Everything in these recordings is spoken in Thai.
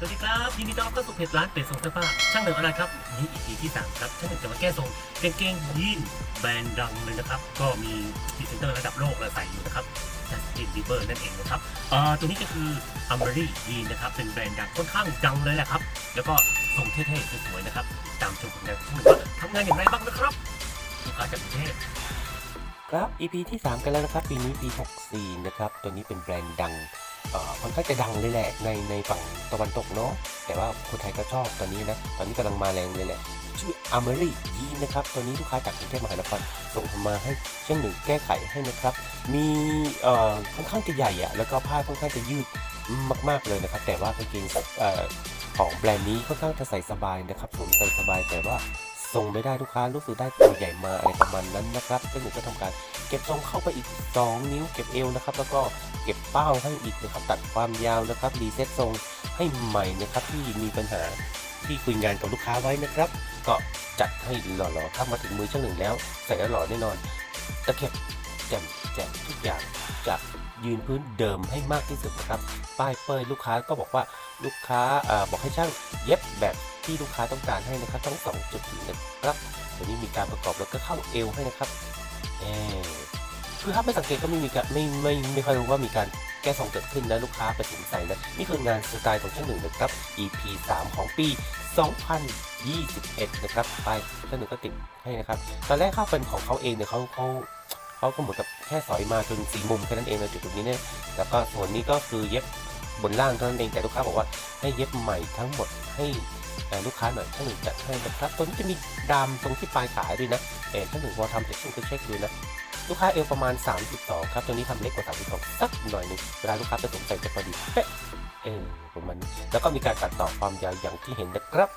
สวัสดีครับยินดีต้อนรับเข้าสู่เพจร้านเป็ดทรงเสื้อผ้าช่างหนึ่งอะไรครับนี่ EP ที่ 3 ครับช่างหนึ่งจะมาแก้ทรงกางเกงยีนแบรนด์ดังเลยนะครับ ก็มีพรีเซนเตอร์ระดับโลกเลยใส่อยู่นะครับจัสตินบีเบอร์นั่นเองนะครับอ่อตัวนี้ก็คืออัมเบรี่ยีนนะครับเป็นแบรนด์ดังค่อนข้างดังเลยแหละครับ แล้วก็ทรงเท่ๆสวยๆนะครับตามชมผลงานช่างหนึ่งว่าทำงานอย่างไรบ้างนะครับลูกค้าจากกรุงเทพครับ EP ที่ 3 กันแล้วนะครับ ปีนี้ปี 64 นะครับ ตัวนี้เป็นแบรนด์ดัง เอ่อค่อนข้างจะดังเลยแหละในในฝั่งตะวันตกเนาะแต่ว่าคนไทยก็ชอบตัวนี้นะตอนนี้กำลังมาแรงเลยแหละชื่อ a m e r y ยีนะครับตัวนี้ลูกค้าจากกรุงเทพมหานครส่งมาให้เช่นหนึ่งแก้ไขให้นะครับ มีเอ่อค่อนข้างจะใหญ่อะแล้วก็ผ้าค่อนข้างจะยืดมากๆเลยนะครับ แต่ว่ากางเกงเอ่อของแบรนด์นี้ค่อนข้างจะใส่สบายนะครับสวมใส่สบายแต่ว่า ส่งไม่ได้ลูกค้ารู้สึกได้ตัวใหญ่มาอะไรประมาณนั้นนะครับเช่นหนึ่งก็ทำการเก็บทรงเข้าไปอีก 2 นิ้วเก็บเอวนะครับ แล้วก็เก็บเป้าให้อีกนะครับตัดความยาวนะครับรีเซ็ตทรงให้ใหม่นะครับที่มีปัญหาที่คุยงานกับลูกค้าไว้นะครับ ก็จัดให้หล่อๆถ้ามาถึงมือช่างหนึ่งแล้ว ใส่แล้วหล่อแน่นอนตะเข็บแจ่มแจ่มทุกอย่างจะ ยืนพื้นเดิมให้มากที่สุดนะครับ ป้ายเป้ยลูกค้าก็บอกว่าลูกค้าอบอกให้ช่างเย็บแบบที่ลูกค้าต้องการให้นะครับทั้งสองจุดนะครับตัวนี้มีการประกอบแล้วก็เข้าเอวให้นะครับเออคือถ้าไม่สังเกตก็ไม่มีการไม่ไม่ไม่ค่อยรู้ว่ามีการแก้ทรงเกิดขึ้นนะลูกค้าไปถึงใส่นะนี่คืองานสไตล์ของช่างหนึ่งนะครับ EP 3 ของปี 2021 นะครับไปช่างหนึ่งก็ติดให้นะครับ ตอนแรกข้าเป็นของเขาเองเนี่ยเขาเขา เขาก็เหมือนกับแค่สอยมาจนสี่มุมแค่นั้นเองนะจุดตรงนี้เนี่ยแล้วก็ส่วนนี้ก็คือเย็บบนล่างเท่านั้นเองแต่ลูกค้าบอกว่าให้เย็บใหม่ทั้งหมดให้ลูกค้าหน่อยช่างหนึ่งจัดให้นะครับตัวนี้จะมีดามตรงที่ปลายขาด้วยนะแต่ช่างหนึ่งพอทำเสร็จช่างก็เช็คดูนะลูกค้าเอวประมาณ 32 ครับตัวนี้ทำเล็กกว่า 32 สักหน่อยหนึงเวลาลูกค้าจะสวมใส่จะพอดีเป๊ะเออประมาณนี้แล้วก็มีการตัดต่อความยาวอย่างที่เห็นนะครับ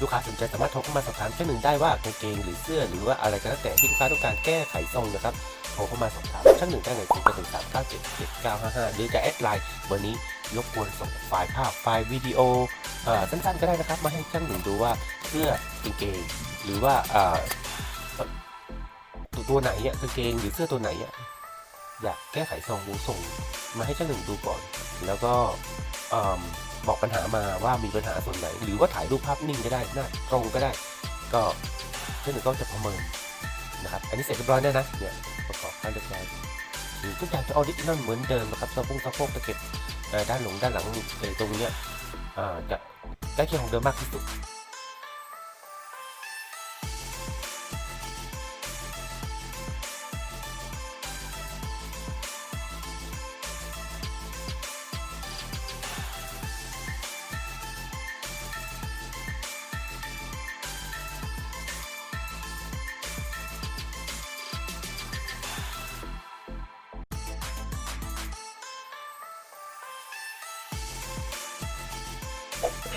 ลูกค้าสนใจสามารถโทรเข้ามาสอบถามเช่นหนึ่งได้ว่ากางเกงหรือเสื้อหรือว่าอะไรก็แล้วแต่ที่ลูกค้าต้องการแก้ไขทรงนะครับโทรเข้ามาสอบถามช่างหนึ่งได้เลย0 1 3 9 7 7 9 5 5หรือจะแอดไลน์เบอร์นี้รบกวนส่งไฟล์ภาพไฟล์วิดีโอสั้นๆก็ได้นะครับ มาให้ช่างหนึ่งดูว่าเสื้อกางเกงหรือว่าตัวตัวไหนอะกางเกงหรือเสื้อตัวไหนอะอยากแก้ไขทรงดูส่งมาให้ช่างหนึ่งดูก่อน แล้วก็ บอกปัญหามาว่ามีปัญหาส่วนไหน หรือว่าถ่ายรูปภาพนิ่งก็ได้หน้าตรงก็ได้ ก็ช่างหนึ่งก็จะประเมินนะครับ อันนี้เสร็จเรียบร้อยแล้วนะเนี่ยประกอบการเรียบร้อยหรือทุกอย่างจะออริจินอลเหมือนเดิมนะครับสะโพกสะโพกตะเก็บด้านหลงด้านหลังตรงเนี้ยจะใกล้เคียงของเดิมมากที่สุด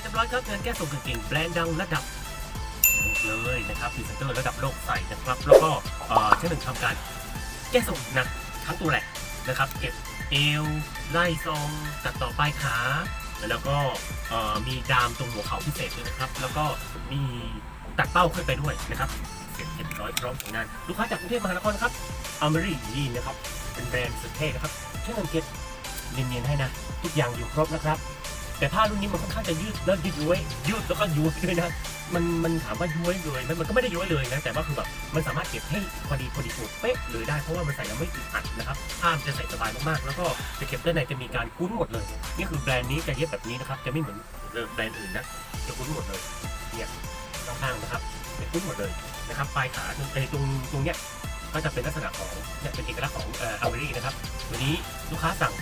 เรียบร้อยครับงานแก้ทรงกางเกงแบรนด์ดังระดับโลกเลยนะครับพรีเซนเตอร์ระดับโลกใส่นะครับ แล้วก็เอ่อเช่นหนึ่งทำการแก้ทรงหนักทั้งตัวแหละนะครับ เก็บเอวไล่ทรงตัดต่อปลายขาแล้วก็อ่อมีดามตรงหัวเข่าพิเศษด้วยนะครับ แล้วก็มีตัดเป้าขึ้นไปด้วยนะครับเสร็จเรียบร้อยพร้อมผลงาน ลูกค้าจากกรุงเทพมหานครครับอเมริยีนนะครับเป็นแบรนด์สุดเท่นะครับเช่นหนึ่งเก็บเนียนๆให้นะ ทุกอย่างอยู่ครบนะครับ แต่ผ้ารุ่นนี้มันค่อนข้างจะยืดแล้วยืดย้วยยืดแล้วก็ย้วยด้วยนะมันมันถามว่าย้วยเลยมมันก็ไม่ได้ย้วยเลยนะแต่ว่าคือแบบมันสามารถเก็บให้พอดีพอดีถูกเป๊ะเลยได้เพราะว่ามันใส่แล้วไม่อึดอัดนะครับผ้ามันจะใส่สบายมากๆ แล้วก็จะเก็บด้านในจะมีการคุ้นหมดเลย นี่คือแบรนด์นี้จะเย็บแบบนี้นะครับจะไม่เหมือนแบรนด์อื่นนะจะคุ้นหมดเลยเนี่ยข้างๆนะครับจะคุ้นหมดเลยนะครับปลายขาตรงตรงตรงเนี้ยก็จะเป็นลักษณะของเนี่ยเป็นเอกลักษณ์ของเอ่ออาร์เวอรี่นะครับวันนี้ลูกค้าสั่ง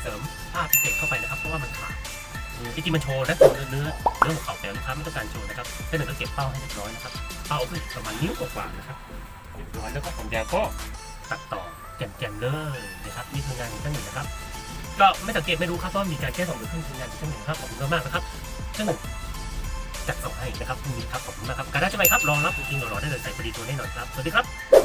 เสริมผ้าพิเศษเข้าไปนะครับเพราะว่ามันขาด จริงๆมันโชว์นะตัวเนื้อเนื้อของเขาแต่ลูกค้าไม่ต้องการโชว์นะครับแค่หนึ่งก็เก็บเป้าให้เรียบร้อยนะครับเป้าขึ้นประมาณนิ้วกว่าๆนะครับเรียบร้อยแล้วก็ของยาวก็ตัดต่อแจ่มๆเลยนะครับนี่คืองานของช่างหนึ่งนะครับ ก็ไม่สังเกตไม่รู้ครับว่ามีการแก้ส่งหรือขึ้นคืองานของช่างหนึ่งครับขอบคุณมากๆนะครับช่างหนึ่งจัดส่งให้นะครับพรุ่งนี้ครับขอบคุณมากครับการได้ใช่ไหมครับรองรับจริงๆรอๆได้เลยใส่พอดีตัวแน่นอนครับสวัสดีครับ